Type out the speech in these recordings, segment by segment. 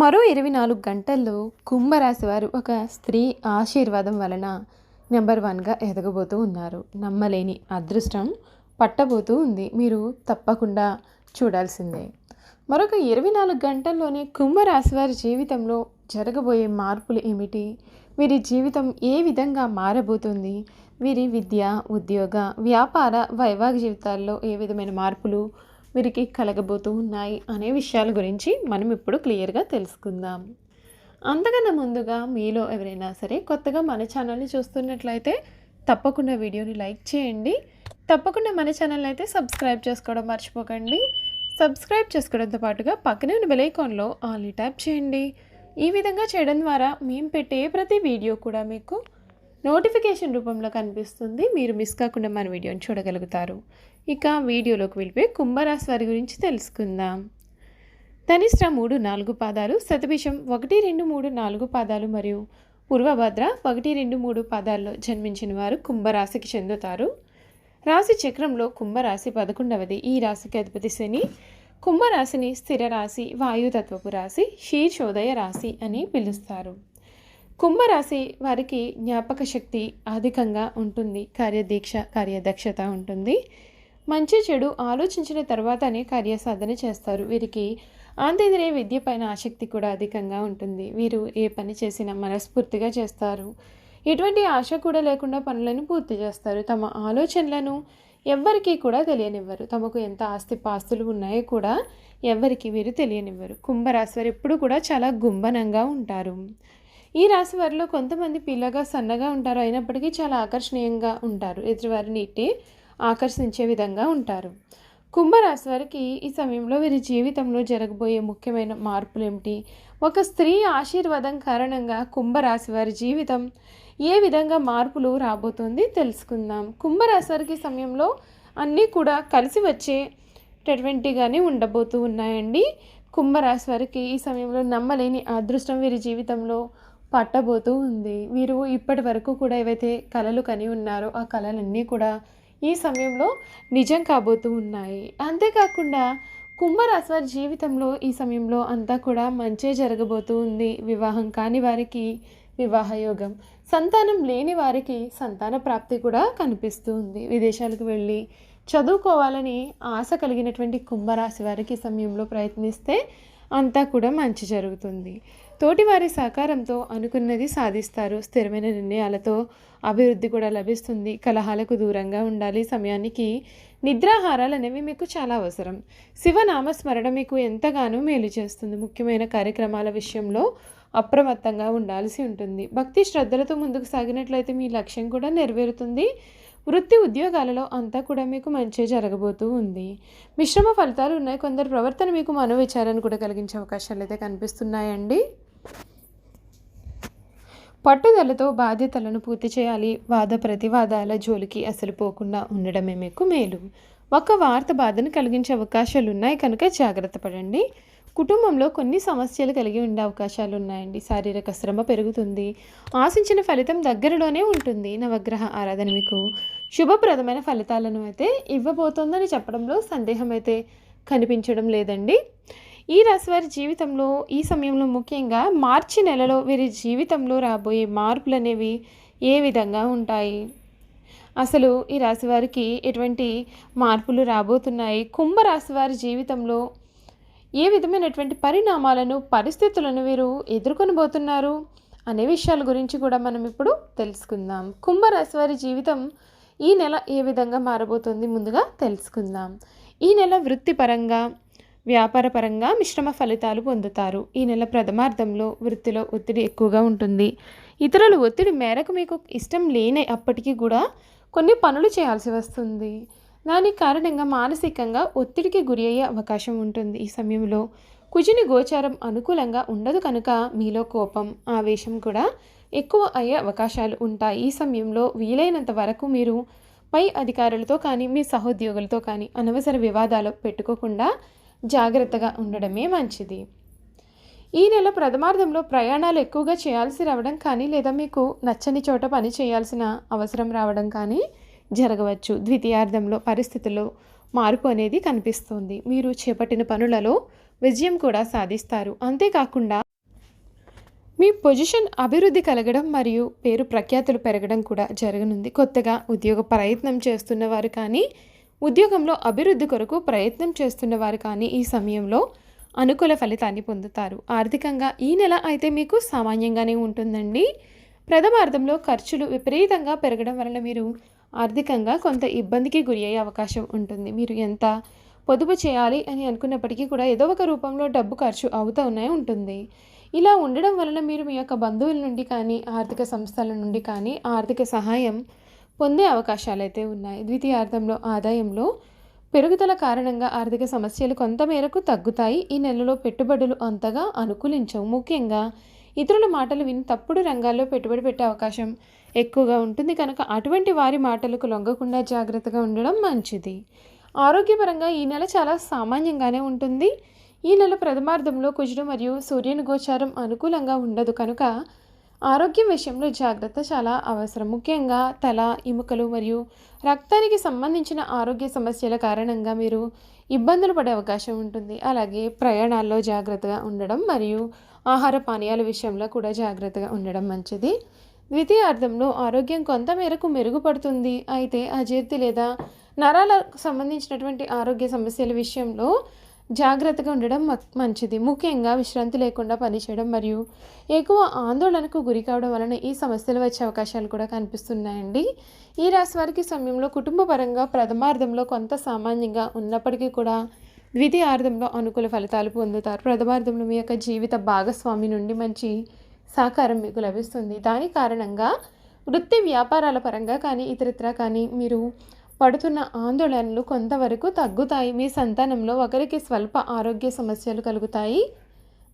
మరో ఇరవై నాలుగు గంటల్లో కుంభరాశి వారు ఒక స్త్రీ ఆశీర్వాదం వలన నెంబర్ వన్గా ఎదగబోతూ ఉన్నారు. నమ్మలేని అదృష్టం పట్టబోతూ ఉంది. మీరు తప్పకుండా చూడాల్సిందే. మరొక ఇరవై నాలుగు గంటల్లోనే కుంభరాశి వారి జీవితంలో జరగబోయే మార్పులు ఏమిటి? వీరి జీవితం ఏ విధంగా మారబోతుంది? వీరి విద్య ఉద్యోగ వ్యాపార వైవాహిక జీవితాల్లో ఏ విధమైన మార్పులు వీరికి కలగబోతూ ఉన్నాయి అనే విషయాల గురించి మనం ఇప్పుడు క్లియర్గా తెలుసుకుందాం. అంతకన్నా ముందుగా మీలో ఎవరైనా సరే కొత్తగా మన ఛానల్ని చూస్తున్నట్లయితే తప్పకుండా వీడియోని లైక్ చేయండి. తప్పకుండా మన ఛానల్ అయితే సబ్స్క్రైబ్ చేసుకోవడం మర్చిపోకండి. సబ్స్క్రైబ్ చేసుకోవడంతో పాటుగా పక్కనే ఉన్న బెలైకాన్లో ఆల్ ట్యాప్ చేయండి. ఈ విధంగా చేయడం ద్వారా మేము పెట్టే ప్రతి వీడియో కూడా మీకు నోటిఫికేషన్ రూపంలో కనిపిస్తుంది. మీరు మిస్ కాకుండా మన వీడియోని చూడగలుగుతారు. ఇక వీడియోలోకి వెళ్ళిపోయి కుంభరాశి వారి గురించి తెలుసుకుందాం. ధనిష్ట మూడు నాలుగు పాదాలు శతభిషం ఒకటి రెండు మూడు నాలుగు పాదాలు మరియు పూర్వభద్ర ఒకటి రెండు మూడు పాదాల్లో జన్మించిన వారు కుంభరాశికి చెందుతారు. రాశి చక్రంలో కుంభరాశి పదకొండవది. ఈ రాశికి అధిపతి శని. కుంభరాశిని స్థిర రాశి వాయుతత్వపు రాశి శీర్షోదయ రాశి అని పిలుస్తారు. కుంభరాశి వారికి జ్ఞాపక శక్తి అధికంగా ఉంటుంది. కార్యదీక్ష కార్యదక్షత ఉంటుంది. మంచి చెడు ఆలోచించిన తర్వాతనే కార్యసాధన చేస్తారు. వీరికి ఆంతేంద్రియ విద్య పైన ఆసక్తి కూడా అధికంగా ఉంటుంది. వీరు ఏ పని చేసినా మనస్ఫూర్తిగా చేస్తారు. ఎటువంటి ఆశ కూడా లేకుండా పనులను పూర్తి చేస్తారు. తమ ఆలోచనలను ఎవ్వరికీ కూడా తెలియనివ్వరు. తమకు ఎంత ఆస్తి పాస్తులు ఉన్నాయో కూడా ఎవ్వరికి వీరు తెలియనివ్వరు. కుంభరాశి వారు ఎప్పుడు కూడా చాలా గుంబనంగా ఉంటారు. ఈ రాశి వారిలో కొంతమంది పిల్లగా సన్నగా ఉంటారు. అయినప్పటికీ చాలా ఆకర్షణీయంగా ఉంటారు. ఎదుటివారిని ఇట్టి ఆకర్షించే విధంగా ఉంటారు. కుంభరాశి వారికి ఈ సమయంలో వీరి జీవితంలో జరగబోయే ముఖ్యమైన మార్పులు ఏమిటి ఒక స్త్రీ ఆశీర్వాదం కారణంగా కుంభరాశి వారి జీవితం ఏ విధంగా మార్పులు రాబోతోంది తెలుసుకుందాం. కుంభరాశి వారికి సమయంలో అన్నీ కూడా కలిసి వచ్చేటటువంటిగానే ఉండబోతూ ఉన్నాయండి. కుంభరాశి వారికి ఈ సమయంలో నమ్మలేని అదృష్టం వీరి జీవితంలో పట్టబోతూ ఉంది. వీరు ఇప్పటి వరకు కూడా ఏవైతే కళలు కని ఉన్నారో ఆ కళలన్నీ కూడా ఈ సమయంలో నిజం కాబోతూ ఉన్నాయి. అంతేకాకుండా కుంభరాశి వారి జీవితంలో ఈ సమయంలో అంతా కూడా మంచే జరగబోతూ ఉంది. వివాహం కాని వారికి వివాహయోగం సంతానం లేని వారికి సంతాన ప్రాప్తి కూడా కనిపిస్తూ ఉంది. విదేశాలకు వెళ్ళి చదువుకోవాలని ఆశ కలిగినటువంటి కుంభరాశి వారికి సమయంలో ప్రయత్నిస్తే అంతా కూడా మంచి జరుగుతుంది. తోటివారి సహకారంతో అనుకున్నది సాధిస్తారు. స్థిరమైన నిర్ణయాలతో అభివృద్ధి కూడా లభిస్తుంది. కలహాలకు దూరంగా ఉండాలి. సమయానికి నిద్రాహారాలు అనేవి మీకు చాలా అవసరం. శివనామస్మరణ మీకు ఎంతగానో మేలు చేస్తుంది. ముఖ్యమైన కార్యక్రమాల విషయంలో అప్రమత్తంగా ఉండాల్సి ఉంటుంది. భక్తి శ్రద్ధలతో ముందుకు సాగినట్లయితే మీ లక్ష్యం కూడా నెరవేరుతుంది. వృత్తి ఉద్యోగాలలో అంతా కూడా మీకు మంచి జరగబోతూ ఉంది. మిశ్రమ ఫలితాలు ఉన్నాయి. కొందరు ప్రవర్తన మీకు మనోవిచారాన్ని కూడా కలిగించే అవకాశాలు అయితే కనిపిస్తున్నాయండి. పట్టుదలతో బాధ్యతలను పూర్తి చేయాలి. వాద ప్రతివాదాల జోలికి అసలు పోకుండా ఉండడమే మీకు మేలు. ఒక వార్త బాధను కలిగించే అవకాశాలు ఉన్నాయి కనుక జాగ్రత్త పడండి. కుటుంబంలో కొన్ని సమస్యలు కలిగి ఉండే అవకాశాలు ఉన్నాయండి శారీరక శ్రమ పెరుగుతుంది. ఆశించిన ఫలితం దగ్గరలోనే ఉంటుంది. నవగ్రహ ఆరాధన మీకు శుభప్రదమైన ఫలితాలను అయితే ఇవ్వబోతోందని చెప్పడంలో సందేహం అయితే కనిపించడం లేదండి. ఈ రాశి వారి జీవితంలో ఈ సమయంలో ముఖ్యంగా మార్చి నెలలో వీరి జీవితంలో రాబోయే మార్పులు అనేవి ఏ విధంగా ఉంటాయి? అసలు ఈ రాశి వారికి ఎటువంటి మార్పులు రాబోతున్నాయి? కుంభరాశి వారి జీవితంలో ఏ విధమైనటువంటి పరిణామాలను పరిస్థితులను వీరు ఎదుర్కొనబోతున్నారు అనే విషయాల గురించి కూడా మనం ఇప్పుడు తెలుసుకుందాం. కుంభరాశి వారి జీవితం ఈ నెల ఏ విధంగా మారబోతుంది ముందుగా తెలుసుకుందాం. ఈ నెల వృత్తిపరంగా వ్యాపారపరంగా మిశ్రమ ఫలితాలు పొందుతారు. ఈ నెల ప్రథమార్థంలో వృత్తిలో ఒత్తిడి ఎక్కువగా ఉంటుంది. ఇతరుల ఒత్తిడి మేరకు మీకు ఇష్టం లేని అప్పటికీ కూడా కొన్ని పనులు చేయాల్సి వస్తుంది. దాని కారణంగా మానసికంగా ఒత్తిడికి గురి అయ్యే అవకాశం ఉంటుంది. ఈ సమయంలో కుజుని గోచారం అనుకూలంగా ఉండదు కనుక మీలో కోపం ఆవేశం కూడా ఎక్కువ అయ్యే అవకాశాలు ఉంటాయి. ఈ సమయంలో వీలైనంత వరకు మీరు పై అధికారులతో కానీ మీ సహోద్యోగులతో కానీ అనవసర వివాదాలు పెట్టుకోకుండా జాగ్రత్తగా ఉండడమే మంచిది. ఈ నెల ప్రథమార్థంలో ప్రయాణాలు ఎక్కువగా చేయాల్సి రావడం కానీ లేదా మీకు నచ్చని చోట పని చేయాల్సిన అవసరం రావడం కానీ జరగవచ్చు. ద్వితీయార్థంలో పరిస్థితుల్లో మార్పు అనేది కనిపిస్తుంది. మీరు చేపట్టిన పనులలో విజయం కూడా సాధిస్తారు. అంతేకాకుండా మీ పొజిషన్ అభివృద్ధి కలగడం మరియు పేరు ప్రఖ్యాతులు పెరగడం కూడా జరగనుంది. కొత్తగా ఉద్యోగ ప్రయత్నం చేస్తున్నవారు కానీ ఉద్యోగంలో అభివృద్ధి కొరకు ప్రయత్నం చేస్తున్న వారు కానీ ఈ సమయంలో అనుకూల ఫలితాన్ని పొందుతారు. ఆర్థికంగా ఈ నెల అయితే మీకు సామాన్యంగానే ఉంటుందండి. ప్రథమార్థంలో ఖర్చులు విపరీతంగా పెరగడం వలన మీరు ఆర్థికంగా కొంత ఇబ్బందికి గురి అయ్యే అవకాశం ఉంటుంది. మీరు ఎంత పొదుపు చేయాలి అని అనుకున్నప్పటికీ కూడా ఏదో ఒక రూపంలో డబ్బు ఖర్చు అవుతూ ఉన్నాయి ఉంటుంది. ఇలా ఉండడం వలన మీరు మీ యొక్క బంధువుల నుండి కానీ ఆర్థిక సంస్థల నుండి కానీ ఆర్థిక సహాయం పొందే అవకాశాలు అయితే ఉన్నాయి. ద్వితీయార్థంలో ఆదాయంలో పెరుగుదల కారణంగా ఆర్థిక సమస్యలు కొంతమేరకు తగ్గుతాయి. ఈ నెలలో పెట్టుబడులు అంతగా అనుకూలించవు. ముఖ్యంగా ఇతరుల మాటలు విని తప్పుడు రంగాల్లో పెట్టుబడి పెట్టే అవకాశం ఎక్కువగా ఉంటుంది. కనుక అటువంటి వారి మాటలకు లొంగకుండా జాగ్రత్తగా ఉండడం మంచిది. ఆరోగ్యపరంగా ఈ నెల చాలా సామాన్యంగానే ఉంటుంది. ఈ నెల ప్రథమార్థంలో కుజుడు మరియు సూర్యుని గోచారం అనుకూలంగా ఉండదు. కనుక ఆరోగ్యం విషయంలో జాగ్రత్త చాలా అవసరం. ముఖ్యంగా తల ఎముకలు మరియు రక్తానికి సంబంధించిన ఆరోగ్య సమస్యల కారణంగా మీరు ఇబ్బందులు పడే అవకాశం ఉంటుంది. అలాగే ప్రయాణాల్లో జాగ్రత్తగా ఉండడం మరియు ఆహార పానీయాల విషయంలో కూడా జాగ్రత్తగా ఉండడం మంచిది. ద్వితీయార్థంలో ఆరోగ్యం కొంతమేరకు మెరుగుపడుతుంది. అయితే అజీర్తి లేదా నరాలకు సంబంధించినటువంటి ఆరోగ్య సమస్యల విషయంలో జాగ్రత్తగా ఉండడం మంచిది. ముఖ్యంగా విశ్రాంతి లేకుండా పనిచేయడం మరియు ఎక్కువ ఆందోళనకు గురి కావడం వలన ఈ సమస్యలు వచ్చే అవకాశాలు కూడా కనిపిస్తున్నాయండి. ఈ రాశి వారికి సమయంలో కుటుంబపరంగా ప్రథమార్థంలో కొంత సామాన్యంగా ఉన్నప్పటికీ కూడా ద్వితీయార్థంలో అనుకూల ఫలితాలు పొందుతారు. ప్రథమార్థంలో మీ యొక్క జీవిత భాగస్వామి నుండి మంచి సహకారం మీకు లభిస్తుంది. దాని కారణంగా వృత్తి వ్యాపారాల పరంగా కానీ ఇతరత్ర కానీ మీరు పడుతున్న ఆందోళనలు కొంతవరకు తగ్గుతాయి. మీ సంతానంలో ఒకరికి స్వల్ప ఆరోగ్య సమస్యలు కలుగుతాయి.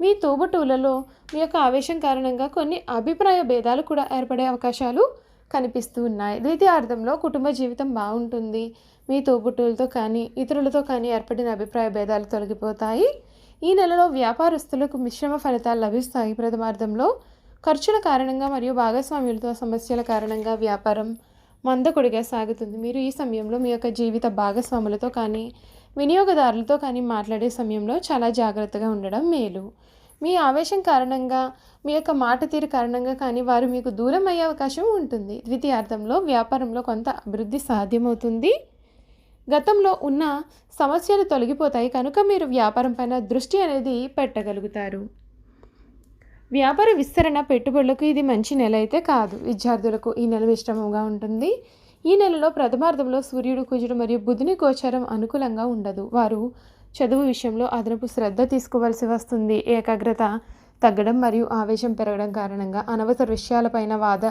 మీ తోబుటూలలో మీ యొక్క ఆవేశం కారణంగా కొన్ని అభిప్రాయ భేదాలు కూడా ఏర్పడే అవకాశాలు కనిపిస్తూ ఉన్నాయి. ద్వితీయార్థంలో కుటుంబ జీవితం బాగుంటుంది. మీ తోబుట్టులతో కానీ ఇతరులతో కానీ ఏర్పడిన అభిప్రాయ భేదాలు తొలగిపోతాయి. ఈ నెలలో వ్యాపారస్తులకు మిశ్రమ ఫలితాలు లభిస్తాయి. ప్రథమార్థంలో ఖర్చుల కారణంగా మరియు భాగస్వామ్యులతో సమస్యల కారణంగా వ్యాపారం మందకొడిగా సాగుతుంది. మీరు ఈ సమయంలో మీ యొక్క జీవిత భాగస్వాములతో కానీ వినియోగదారులతో కానీ మాట్లాడే సమయంలో చాలా జాగ్రత్తగా ఉండడం మేలు. మీ ఆవేశం కారణంగా మీ యొక్క మాట తీరు కారణంగా కానీ వారు మీకు దూరం అయ్యే అవకాశం ఉంటుంది. ద్వితీయార్థంలో వ్యాపారంలో కొంత అభివృద్ధి సాధ్యమవుతుంది. గతంలో ఉన్న సమస్యలు తొలగిపోతాయి. కనుక మీరు వ్యాపారం పైన దృష్టి అనేది పెట్టగలుగుతారు. వ్యాపార విస్తరణ పెట్టుబడులకు ఇది మంచి నెల అయితే కాదు. విద్యార్థులకు ఈ నెల ఇష్టంగా ఉంటుంది. ఈ నెలలో ప్రథమార్థంలో సూర్యుడు కుజుడు మరియు బుధుని గోచారం అనుకూలంగా ఉండదు. వారు చదువు విషయంలో అదనపు శ్రద్ధ తీసుకోవాల్సి వస్తుంది. ఏకాగ్రత తగ్గడం మరియు ఆవేశం పెరగడం కారణంగా అనవసర విషయాలపైన వాద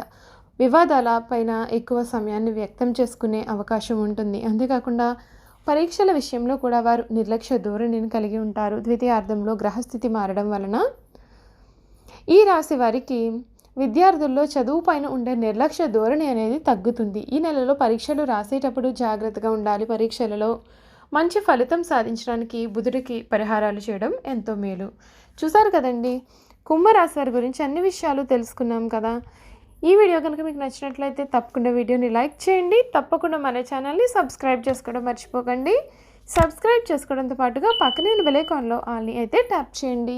వివాదాల పైన ఎక్కువ సమయాన్ని వ్యక్తం చేసుకునే అవకాశం ఉంటుంది. అంతేకాకుండా పరీక్షల విషయంలో కూడా వారు నిర్లక్ష్య ధోరణిని కలిగి ఉంటారు. ద్వితీయార్థంలో గ్రహస్థితి మారడం వలన ఈ రాశి వారికి విద్యార్థుల్లో చదువు పైన ఉండే నిర్లక్ష్య ధోరణి అనేది తగ్గుతుంది. ఈ నెలలో పరీక్షలు రాసేటప్పుడు జాగ్రత్తగా ఉండాలి. పరీక్షలలో మంచి ఫలితం సాధించడానికి బుధుడికి పరిహారాలు చేయడం ఎంతో మేలు. చూసారు కదండి? కుంభరాశి వారి గురించి అన్ని విషయాలు తెలుసుకున్నాం కదా? ఈ వీడియో కనుక మీకు నచ్చినట్లయితే తప్పకుండా వీడియోని లైక్ చేయండి. తప్పకుండా మన ఛానల్ని సబ్స్క్రైబ్ చేసుకోవడం మర్చిపోకండి. సబ్స్క్రైబ్ చేసుకోవడంతో పాటుగా పక్కనే బెలైకాన్లో ఆల్ని అయితే ట్యాప్ చేయండి.